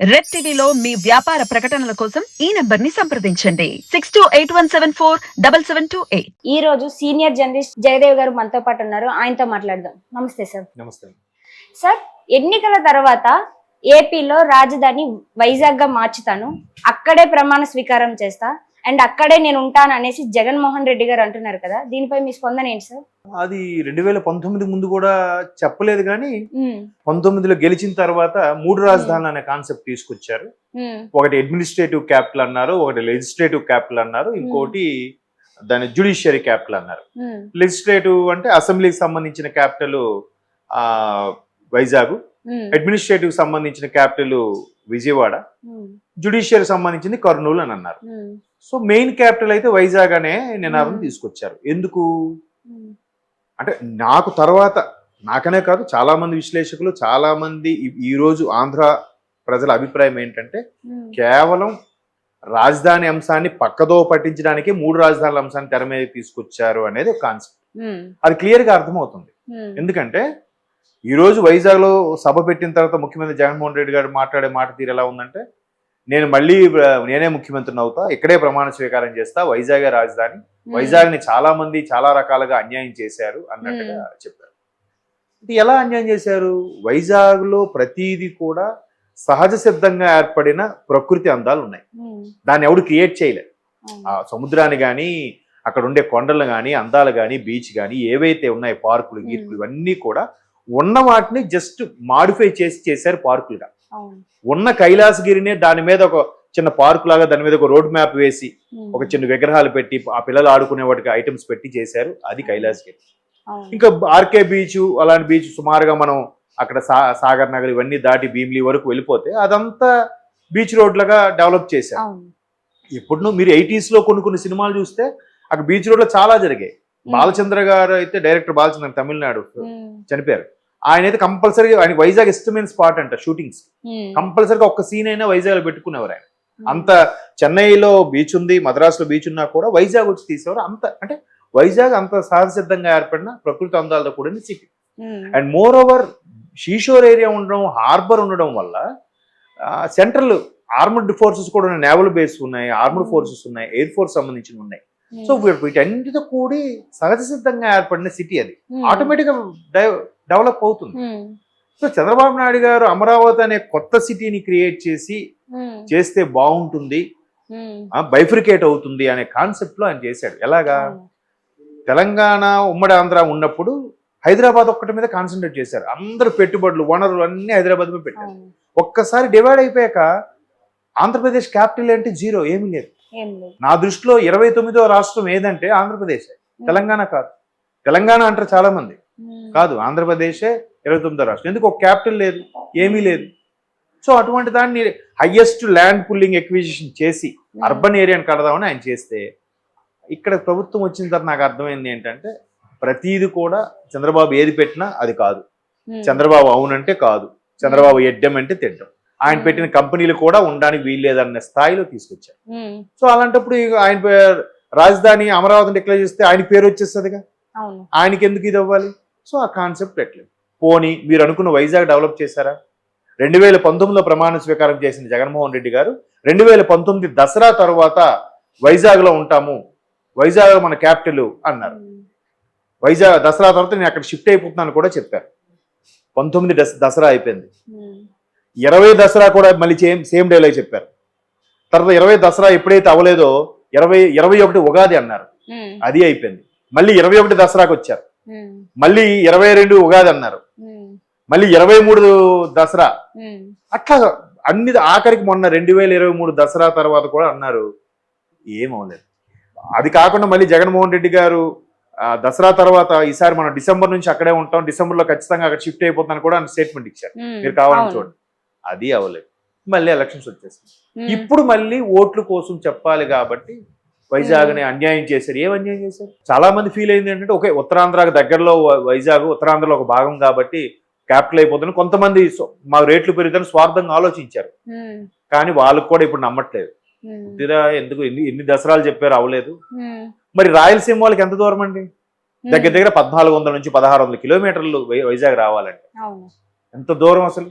Red టీవీలో మీ వ్యాపార ప్రకటనల కోసం ఈ నంబర్ని సంప్రదించండి. Six two eight one seven four double seven two eight. ఈ రోజు సీనియర్ జర్నలిస్ట్ జయదేవ్ గారు మనతో పాటు ఉన్నారు. ఆయనతో మాట్లాడదాం. నమస్తే సార్. నమస్తే. సార్ ఎన్నికల తర్వాత ఏపీలో రాజధాని వైజాగ్గా మార్చుతాను. అక్కడే ప్రమాణ స్వీకారం చేస్తా. అండ్ అక్కడే నేను ఉంటాను అనేసి జగన్మోహన్ రెడ్డి గారు అంటున్నారు కదా దీనిపై మీ స్పందన ఏంటి సార్? అది రెండు వేల పంతొమ్మిది ముందు కూడా చెప్పలేదు కానీ పంతొమ్మిదిలో గెలిచిన తర్వాత మూడు రాజధానులు అనే కాన్సెప్ట్ తీసుకొచ్చారు. ఒకటి అడ్మినిస్ట్రేటివ్ క్యాపిటల్ అన్నారు ఒకటి లెజిస్లేటివ్ క్యాపిటల్ అన్నారు ఇంకోటి దాని జ్యుడిషియరీ క్యాపిటల్ అన్నారు. లెజిస్లేటివ్ అంటే అసెంబ్లీకి సంబంధించిన క్యాపిటల్ వైజాగ్. అడ్మినిస్ట్రేటివ్ సంబంధించిన క్యాపిటల్ విజయవాడ. ఉమ్, జ్యుడిషియరీ సంబంధించింది కర్నూలు అని అన్నారు. ఉమ్, సో మెయిన్ క్యాపిటల్ అయితే వైజాగ్ అనే నినాదం Hmm. తీసుకొచ్చారు. ఎందుకు? ఉమ్, అంటే నాకు తర్వాత నాకనే కాదు చాలా మంది విశ్లేషకులు చాలా మంది ఈ- ఈ రోజు ఆంధ్ర ప్రజల అభిప్రాయం ఏంటంటే కేవలం రాజధాని అంశాన్ని పక్కదో పట్టించడానికి మూడు రాజధానుల అంశాన్ని తెర మీద తీసుకొచ్చారు అనేది ఒక కాన్సెప్ట్. అది క్లియర్గా అర్థమవుతుంది ఎందుకంటే ఈ రోజు వైజాగ్లో సభ పెట్టిన తర్వాత ముఖ్యమంత్రి జగన్మోహన్ రెడ్డి గారు మాట్లాడే మాట తీరు ఎలా ఉందంటే నేను మళ్ళీ నేనే ముఖ్యమంత్రిని అవుతా ఇక్కడే ప్రమాణ స్వీకారం చేస్తా వైజాగే రాజధాని. వైజాగ్ని చాలా మంది చాలా రకాలుగా అన్యాయం చేశారు అన్నట్టుగా చెప్పారు. ఇది ఎలా అన్యాయం చేశారు? వైజాగ్లో ప్రతిదీ కూడా సహజ సిద్ధంగా ఏర్పడిన ప్రకృతి అందాలు ఉన్నాయి. దాన్ని ఎవడు క్రియేట్ చేయలేదు. ఆ సముద్రాన్ని కానీ అక్కడ ఉండే కొండలు కానీ అందాలు కానీ బీచ్ కానీ ఏవైతే ఉన్నాయి పార్కులు గీర్కులు ఇవన్నీ కూడా ఉన్న వాటిని జస్ట్ మాడిఫై చేసి చేశారు పార్కులుగా. ఉన్న కైలాసగిరినే దాని మీద ఒక చిన్న పార్కు లాగా దాని మీద ఒక రోడ్ మ్యాప్ వేసి ఒక చిన్న విగ్రహాలు పెట్టి ఆ పిల్లలు ఆడుకునే వాటికి ఐటమ్స్ పెట్టి చేశారు. అది కైలాసగిరి. ఇంకా ఆర్కే బీచ్ అలాంటి బీచ్ సుమారుగా మనం అక్కడ సా సాగర్ నగర్ ఇవన్నీ దాటి భీమిలి వరకు వెళ్ళిపోతే అదంతా బీచ్ రోడ్లుగా డెవలప్ చేశారు. ఎప్పుడు మీరు 80s లో కొన్ని కొన్ని సినిమాలు చూస్తే అక్కడ బీచ్ రోడ్లో చాలా జరిగాయి. బాలచంద్ర గారు అయితే డైరెక్టర్ బాలచంద్ర తమిళనాడు చనిపోయారు. ఆయన అయితే కంపల్సరీగా ఆయన వైజాగ్ ఇష్టమైన స్పాట్ అంట షూటింగ్స్. కంపల్సరీగా ఒక్క సీన్ అయినా వైజాగ్లో పెట్టుకునేవారు ఆయన. అంత చెన్నైలో బీచ్ ఉంది మద్రాసులో బీచ్ ఉన్నా కూడా వైజాగ్ వచ్చి తీసేవారు. అంత అంటే వైజాగ్ అంత సహజసిద్ధంగా ఏర్పడిన ప్రకృతి అందాలతో కూడిన city and moreover seashore area ఉండడం హార్బర్ ఉండడం వల్ల సెంట్రల్ ఆర్మర్డ్ ఫోర్సెస్ కూడా ఉన్నాయి. నేవల్ బేస్ ఉన్నాయి ఆర్మర్డ్. ఫోర్సెస్ ఉన్నాయి ఎయిర్ ఫోర్స్ సంబంధించి ఉన్నాయి. సో వీటి- వీటన్నిటితో కూడి సహజ సిద్ధంగా ఏర్పడిన సిటీ అది. ఉమ్, ఆటోమేటిక్గా డెవలప్ అవుతుంది. సో చంద్రబాబు నాయుడు గారు అమరావతి అనే కొత్త సిటీని క్రియేట్ చేసి చేస్తే బాగుంటుంది బైఫ్రికేట్ అవుతుంది అనే కాన్సెప్ట్లో ఆయన చేశాడు. ఎలాగా. తెలంగాణ ఉమ్మడి ఆంధ్ర ఉన్నప్పుడు హైదరాబాద్ ఒక్కటి మీద కాన్సన్ట్రేట్ చేశారు. అందరు పెట్టుబడులు వనరులు అన్ని హైదరాబాద్ మీద పెట్టారు. ఒక్కసారి డివైడ్ అయిపోయాక ఆంధ్రప్రదేశ్ క్యాపిటల్ అంటే జీరో ఏమీ లేదు. నా దృష్టిలో ఇరవై తొమ్మిదో రాష్ట్రం ఏదంటే ఆంధ్రప్రదేశ్ తెలంగాణ కాదు. తెలంగాణ అంటారు చాలా మంది కాదు ఆంధ్రప్రదేశే ఇరవై తొమ్మిదో రాష్ట్రం. ఎందుకు? ఒక క్యాపిటల్ లేదు ఏమీ లేదు. సో అటువంటి దాన్ని హయ్యెస్ట్ ల్యాండ్ పుల్లింగ్ ఎక్విజిషన్ చేసి అర్బన్ ఏరియాని కడదామని ఆయన చేస్తే ఇక్కడ ప్రభుత్వం వచ్చిన తర్వాత నాకు అర్థమైంది ఏంటంటే ప్రతిది కూడా చంద్రబాబు ఏది పెట్టినా అది కాదు. ఉమ్, చంద్రబాబు అవునంటే కాదు చంద్రబాబు ఎడ్డం అంటే తిడ్డం. ఆయన Hmm. పెట్టిన కంపెనీలు కూడా ఉండడానికి వీల్లేదన్న స్థాయిలో తీసుకొచ్చారు. సో అలాంటప్పుడు ఆయన రాజధాని అమరావతిని డిక్లేర్ చేస్తే ఆయన పేరు వచ్చేస్తుందిగా? ఆయనకి ఎందుకు ఇది అవ్వాలి? సో ఆ కాన్సెప్ట్ పెట్టలేదు పోనీ మీరు అనుకున్న వైజాగ్ డెవలప్ చేశారా? రెండు వేల పంతొమ్మిదిలో ప్రమాణ స్వీకారం చేసిన జగన్మోహన్ రెడ్డి గారు రెండు వేల పంతొమ్మిది దసరా తర్వాత వైజాగ్లో ఉంటాము వైజాగ్ మన క్యాపిటల్ అన్నారు. వైజాగ్ దసరా తర్వాత నేను అక్కడ షిఫ్ట్ అయిపోతున్నాను కూడా చెప్పారు. పంతొమ్మిది దస దసరా అయిపోయింది. ఇరవై దసరా కూడా మళ్ళీ సేమ్ సేమ్ డేలో చెప్పారు. తర్వాత ఇరవై దసరా ఎప్పుడైతే అవ్వలేదో ఇరవై ఇరవై ఒకటి ఉగాది అన్నారు. అది అయిపోయింది. మళ్ళీ ఇరవై ఒకటి దసరాకి వచ్చారు. మళ్ళీ ఇరవై రెండు ఉగాది అన్నారు. మళ్ళీ ఇరవై మూడు దసరా. అట్లా అన్ని ఆఖరికి మొన్న రెండు వేల ఇరవై మూడు దసరా తర్వాత కూడా అన్నారు. ఏమవలేదు అది కాకుండా మళ్ళీ జగన్మోహన్ రెడ్డి గారు ఆ, దసరా తర్వాత ఈసారి మనం డిసెంబర్ నుంచి అక్కడే ఉంటాం. డిసెంబర్లో ఖచ్చితంగా అక్కడ షిఫ్ట్ అయిపోతాను కూడా స్టేట్మెంట్ ఇచ్చారు. మీరు కావాలని. చూడండి. అది అవ్వలేదు. మళ్ళీ ఎలక్షన్స్ వచ్చేసింది ఇప్పుడు మళ్ళీ ఓట్ల కోసం చెప్పాలి కాబట్టి వైజాగ్ని అన్యాయం చేశారు. ఏం అన్యాయం చేశారు? చాలా మంది ఫీల్ అయింది ఏంటంటే ఓకే ఉత్తరాంధ్రకు దగ్గరలో వైజాగ్ ఉత్తరాంధ్రలో ఒక భాగం కాబట్టి క్యాపిటల్ అయిపోతుంది. కొంతమంది మా రేట్లు పెరుగుతాయని స్వార్థంగా ఆలోచించారు. ఉమ్, కానీ వాళ్ళకు కూడా ఇప్పుడు నమ్మట్లేదు. ఉమ్, తీరా ఎందుకు ఎన్ని ఎన్ని దసరాలు చెప్పారు అవ్వలేదు. మరి రాయలసీమ వాళ్ళకి ఎంత దూరం అండి? దగ్గర దగ్గర పద్నాలుగు వందల నుంచి పదహారు వందల కిలోమీటర్లు వైజాగ్ రావాలంటే ఎంత దూరం అసలు?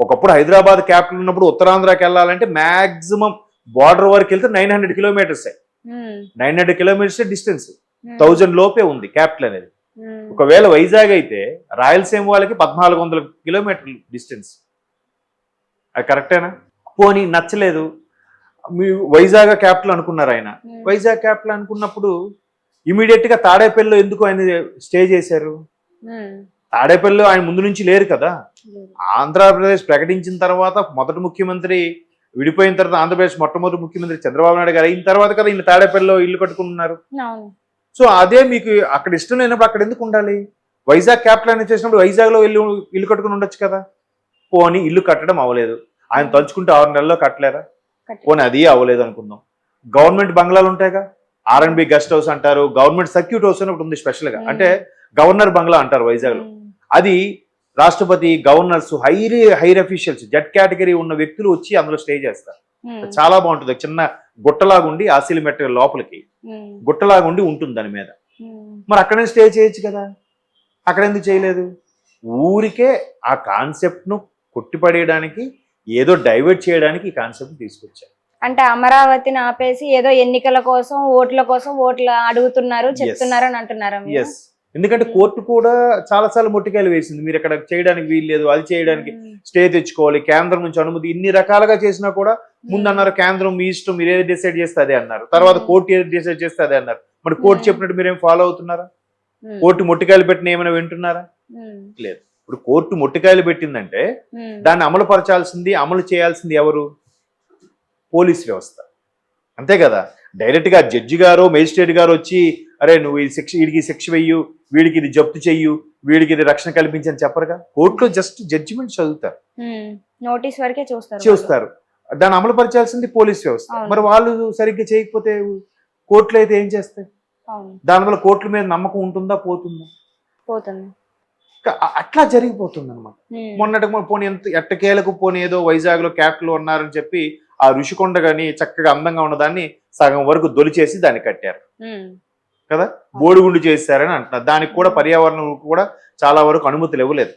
ఒకప్పుడు హైదరాబాద్ క్యాపిటల్ ఉన్నప్పుడు ఉత్తరాంధ్రకి వెళ్ళాలంటే మాక్సిమం బార్డర్ వరకు వెళ్తే nine hundred kilometres nine hundred kilometres distance. Thousand లోపే ఉంది క్యాపిటల్ అనేది. ఒకవేళ వైజాగ్ అయితే రాయలసీమ వాళ్ళకి పద్నాలుగు వందల కిలోమీటర్లు డిస్టెన్స్. అది కరెక్టేనా పోనీ నచ్చలేదు. మీ వైజాగ్ క్యాపిటల్ అనుకున్నారు ఆయన. వైజాగ్ క్యాపిటల్ అనుకున్నప్పుడు ఇమీడియట్గా తాడేపల్లిలో ఎందుకు ఆయన స్టే చేశారు? తాడేపల్లిలో ఆయన ముందు నుంచి లేరు కదా. ఆంధ్రప్రదేశ్ ప్రకటించిన తర్వాత మొదటి ముఖ్యమంత్రి విడిపోయిన తర్వాత ఆంధ్రప్రదేశ్ మొట్టమొదటి ముఖ్యమంత్రి చంద్రబాబు నాయుడు గారు అయిన తర్వాత కదా ఈయన తాడేపల్లిలో ఇల్లు కట్టుకున్నారు. అవును. సో అదే మీకు అక్కడ ఇష్టం లేనప్పుడు అక్కడ ఎందుకు ఉండాలి? వైజాగ్ క్యాపిటల్ అని చేసినప్పుడు వైజాగ్లో ఇల్లు ఇల్లు కట్టుకుని ఉండొచ్చు కదా? పోనీ ఇల్లు కట్టడం అవ్వలేదు. ఆయన తలుచుకుంటే ఆరు నెలల్లో కట్టలేరా? కట్ట- పోనీ అది అవ్వలేదు అనుకుందాం. గవర్నమెంట్ బంగ్లాలు ఉంటాయిగా? R and B guest house అంటారు గవర్నమెంట్ సర్క్యూట్ హౌస్ అని ఒకటి ఉంది స్పెషల్గా అంటే గవర్నర్ బంగ్లా అంటారు వైజాగ్లో ఉమ్, అది రాష్ట్రపతి governors higher higher officials Z category ఉన్న వ్యక్తులు వచ్చి అందులో స్టే చేస్తారు. చాలా బాగుంటుంది. చిన్న గుట్టలాగుండి ఆసిల్ మెట్ట లోపలికి గుట్టలాగుండి ఉంటుంది దాని మీద. మరి అక్కడే స్టే చేయొచ్చు కదా. అక్కడ ఎందుకు చేయలేదు? ఊరికే ఆ కాన్సెప్ట్ను కొట్టిపడేయడానికి ఏదో డైవర్ట్ చేయడానికి ఈ కాన్సెప్ట్ తీసుకొచ్చారు. అంటే అమరావతిని ఆపేసి ఏదో ఎన్నికల కోసం ఓట్ల కోసం ఓట్లు అడుగుతున్నారు చెప్తున్నారు అని అంటున్నారా ఎందుకంటే కోర్టు కూడా చాలా సార్లు మొట్టికాయలు వేసింది. మీరు ఇక్కడ చేయడానికి వీలు లేదు అది చేయడానికి స్టే తెచ్చుకోవాలి కేంద్రం నుంచి అనుమతి ఇన్ని రకాలుగా చేసినా కూడా ముందు అన్నారు కేంద్రం మీ ఇష్టం మీరు ఏది డిసైడ్ చేస్తే అదే అన్నారు. తర్వాత. కోర్టు ఏది డిసైడ్ చేస్తే అదే అన్నారు. మరి కోర్టు. చెప్పినట్టు మీరేం ఫాలో అవుతున్నారా? కోర్టు మొట్టికాయలు పెట్టిన ఏమైనా వింటున్నారా? ఉమ్, ఇప్పుడు కోర్టు మొట్టికాయలు పెట్టిందంటే దాన్ని అమలు పరచాల్సింది అమలు చేయాల్సింది ఎవరు? పోలీస్ వ్యవస్థ. అంతే కదా? డైరెక్ట్గా జడ్జి గారు మేజిస్ట్రేట్ గారు వచ్చి అరే నువ్వు ఈ శిక్ష వీడికి శిక్ష వెయ్యు వీడికి ఇది జప్తు చెయ్యు వీడికి ఇది రక్షణ కల్పించని చెప్పరుగా? కోర్టులో జస్ట్ జడ్జిమెంట్ చదువుతారు. నోటీస్ వరకే చూస్తారు. చూస్తారు. దాన్ని అమలు పరచాల్సింది పోలీస్ వ్యవస్థ. మరి వాళ్ళు సరిగ్గా చేయకపోతే కోర్టులు అయితే ఏం చేస్తాయి? దానివల్ల కోర్టుల మీద నమ్మకం ఉంటుందా పోతుందా? పోతుంది. అట్లా జరిగిపోతుంది అనమాట ఉమ్, మొన్నటికి మొన్న పోనీ ఎంత ఎట్టకేలకు పోనీ ఏదో వైజాగ్లో క్యాపిటల్ ఉన్నారని చెప్పి ఆ ఋషికొండ గాని చక్కగా అందంగా ఉన్నదాన్ని సగం వరకు దొలిచేసి దాన్ని కట్టారు. కదా? బోడిగుండు చేశారని అంటున్నారు. దానికి కూడా పర్యావరణం కూడా చాలా వరకు అనుమతులు ఇవ్వలేదు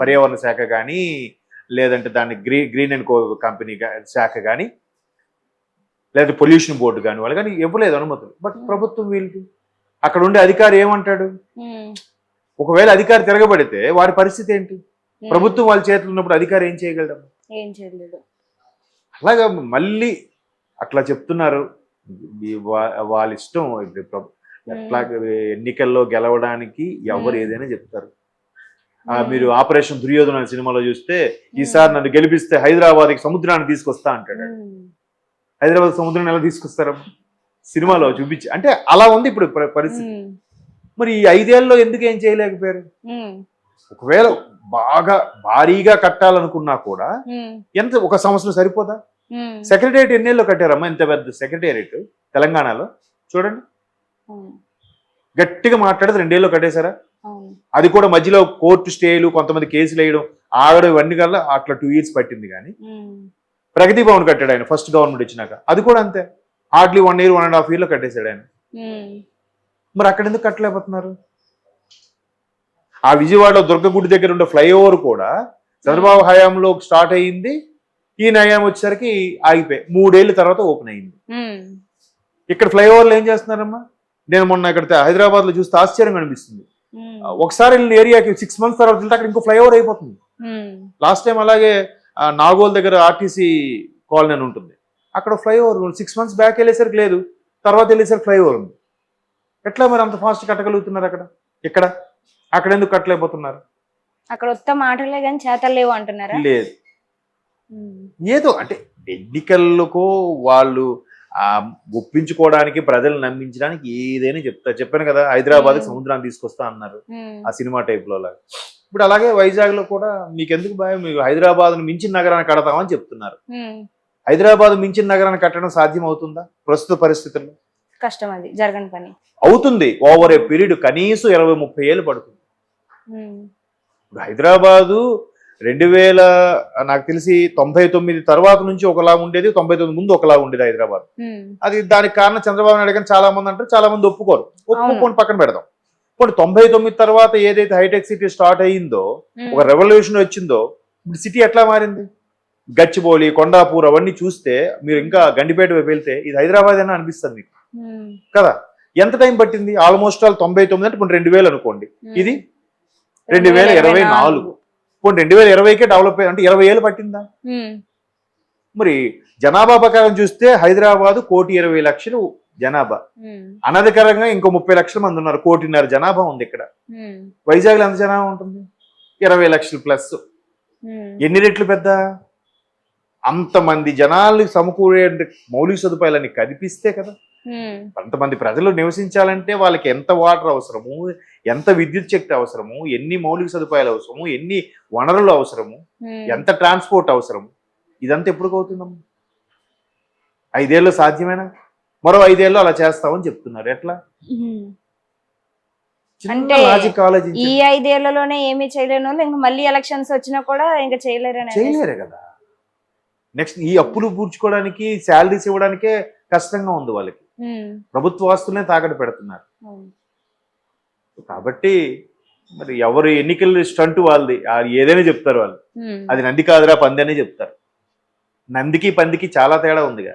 పర్యావరణ శాఖ కానీ లేదంటే దాన్ని గ్రీ గ్రీన్ అండ్ కో కంపెనీ శాఖ కానీ లేదా పొల్యూషన్ బోర్డు కానీ వాళ్ళు కానీ ఇవ్వలేదు అనుమతులు. బట్. ప్రభుత్వం వీళ్ళకి అక్కడ ఉండే అధికారి ఏమంటాడు? ఒకవేళ అధికారి తిరగబడితే వారి పరిస్థితి ఏంటి? ప్రభుత్వం వాళ్ళ చేతులు ఉన్నప్పుడు అధికారి ఏం చేయగలడు? ఏం చేయలేదు. అలాగా మళ్ళీ అట్లా చెప్తున్నారు. వాళ్ళ ఇష్టం. ఎట్లా ఎన్నికల్లో గెలవడానికి ఎవరు. ఏదైనా చెప్తారు. మీరు ఆపరేషన్ దుర్యోధన సినిమాలో చూస్తే ఈసారి నన్ను గెలిపిస్తే హైదరాబాద్కి సముద్రాన్ని తీసుకొస్తా అంటాడు. హైదరాబాద్ సముద్రం ఎలా తీసుకొస్తారు? సినిమాలో చూపించి అంటే అలా ఉంది ఇప్పుడు పరిస్థితి. మరి ఈ ఐదేళ్ళలో ఎందుకు ఏం చేయలేకపోయారు? ఒకవేళ బాగా భారీగా కట్టాలనుకున్నా కూడా ఎంత ఒక సంవత్సరం సరిపోదా? సెక్రటేరియట్ ఎన్నేళ్ళు కట్టారమ్మా ఇంత పెద్ద సెక్రటేరియట్ తెలంగాణలో? చూడండి. గట్టిగా మాట్లాడితే రెండేళ్ళు కట్టేశారా? అది కూడా మధ్యలో కోర్టు స్టేలు కొంతమంది కేసులు వేయడం ఆగడం ఇవన్నీ కల్లా అట్లా టూ ఇయర్స్ పట్టింది కానీ. ప్రగతి భవన్ కట్టాడు ఆయన ఫస్ట్ గవర్నమెంట్ వచ్చినాక అది కూడా అంతే. Hardly one year one and half ఇయర్లో కట్టేశాడు ఆయన. మరి అక్కడ ఎందుకు కట్టలేకపోతున్నారు? ఆ విజయవాడలో దుర్గగుడి దగ్గర ఉండే ఫ్లైఓవర్ కూడా చంద్రబాబు హయాంలో స్టార్ట్ అయ్యింది ఈయన హయాం వచ్చేసరికి ఆగిపోయి మూడేళ్ళ తర్వాత ఓపెన్ అయింది. ఇక్కడ ఫ్లైఓవర్లు ఏం చేస్తున్నారమ్మా? నేను మొన్న ఇక్కడ హైదరాబాద్లో చూస్తే ఆశ్చర్యం అనిపిస్తుంది ఒకసారి వెళ్ళిన ఏరియాకి సిక్స్ మంత్స్ తర్వాత వెళ్తే అక్కడ ఇంకో ఫ్లైఓవర్ అయిపోతుంది. లాస్ట్ టైం అలాగే నాగోల్ దగ్గర ఆర్టీసీ కాలనీ అని ఉంటుంది. అక్కడ ఫ్లైఓవర్ సిక్స్ మంత్స్ బ్యాక్ వెళ్ళేసరికి లేదు. తర్వాత వెళ్ళేసరికి ఫ్లైఓవర్ ఉంది. ఎట్లా మరి అంత ఫాస్ట్ కట్టగలుగుతున్నారు అక్కడ? ఇక్కడ అక్కడ ఎందుకు కట్టలేకపోతున్నారు? అక్కడ ఉత్త మాటలే కానీ చేతలు లేవు అంటున్నారా? లేదు. ఏదో అంటే ఎన్నికలకు వాళ్ళు ఒప్పించుకోవడానికి ప్రజలు నమ్మించడానికి ఏదైనా చెప్తారు చెప్పాను కదా హైదరాబాద్. సముద్రాన్ని తీసుకొస్తా అన్నారు. ఆ సినిమా టైప్లో ఇప్పుడు అలాగే వైజాగ్లో కూడా మీకు ఎందుకు భయం? మీకు హైదరాబాద్ మించిన నగరాన్ని కడతామని చెప్తున్నారు. హైదరాబాద్ మించిన నగరాన్ని కట్టడం సాధ్యం అవుతుందా ప్రస్తుత పరిస్థితుల్లో? కష్టం అది జరగని పని. అవుతుంది. ఓవర్ ఏ పీరియడ్ కనీసం ఇరవై ముప్పై ఏళ్ళు పడుతుంది. ఇప్పుడు హైదరాబాదు రెండు వేల నాకు తెలిసి తొంభై తొమ్మిది తర్వాత నుంచి ఒకలా ఉండేది తొంభై తొమ్మిది ముందు ఒకలా ఉండేది హైదరాబాద్. అది దానికి కారణం చంద్రబాబు నాయుడు కానీ చాలా మంది అంటారు చాలా మంది ఒప్పుకోరు ఒప్పుకోని. పక్కన పెడదాం. ఇప్పుడు తొంభై తొమ్మిది తర్వాత ఏదైతే హైటెక్ సిటీ స్టార్ట్ అయ్యిందో ఒక రెవల్యూషన్ వచ్చిందో ఇప్పుడు సిటీ ఎట్లా మారింది? గచ్చిబౌలి కొండాపూర్ అవన్నీ చూస్తే మీరు ఇంకా గండిపేట వైపు వెళ్తే ఇది హైదరాబాద్ అని అనిపిస్తుంది మీకు. కదా? ఎంత టైం పట్టింది? ఆల్మోస్ట్ ఆల్ తొంభై తొమ్మిది అంటే ఇప్పుడు రెండు వేలు అనుకోండి. ఇది రెండు వేల ఇరవై నాలుగు. ఇప్పుడు రెండు వేల ఇరవైకే డెవలప్ అయ్యి అంటే ఇరవై ఏళ్ళు పట్టిందా? మరి జనాభా ప్రకారం చూస్తే హైదరాబాద్ కోటి ఇరవై లక్షలు జనాభా. అనధికారంగా ఇంకో ముప్పై లక్షల మంది ఉన్నారు కోటిన్నర జనాభా ఉంది ఇక్కడ. ఉమ్, వైజాగ్లో ఎంత జనాభా ఉంటుంది? ఇరవై లక్షలు ప్లస్. ఎన్ని రెట్లు పెద్ద? అంతమంది జనాలు సమకూరే మౌలిక సదుపాయాలని కల్పిస్తే కదా. అంతమంది ప్రజలు నివసించాలంటే వాళ్ళకి ఎంత వాటర్ అవసరము? ఎంత విద్యుత్ శక్తి అవసరము? ఎన్ని మౌలిక సదుపాయాలు అవసరము? ఎన్ని వనరులు అవసరము. ఎంత ట్రాన్స్పోర్ట్ అవసరం ఇదంతా ఎప్పుడు అవుతుందమ్మా? ఐదేళ్ళు సాధ్యమేనా? మరో ఐదేళ్ళు అలా చేస్తామని చెప్తున్నారు. ఎట్లా? అంటే ఈ ఐదేళ్ళలోనే ఏమీ చేయలేని. ఇంకా మళ్ళీ ఎలక్షన్స్ వచ్చినా కూడా ఇంకా చేయలేరు కదా? నెక్స్ట్ ఈ అప్పులు పూడ్చుకోవడానికి శాలరీస్ ఇవ్వడానికే కష్టంగా ఉంది వాళ్ళకి. ప్రభుత్వ ఆస్తులనే తాకట్టు పెడుతున్నారు. కాబట్టి మరి ఎవరు ఎన్నికల స్టంట్ వాళ్ళది? ఏదైనా చెప్తారు వాళ్ళు. అది నంది కాదురా పంది అనే చెప్తారు. నందికి పందికి చాలా తేడా ఉందిగా.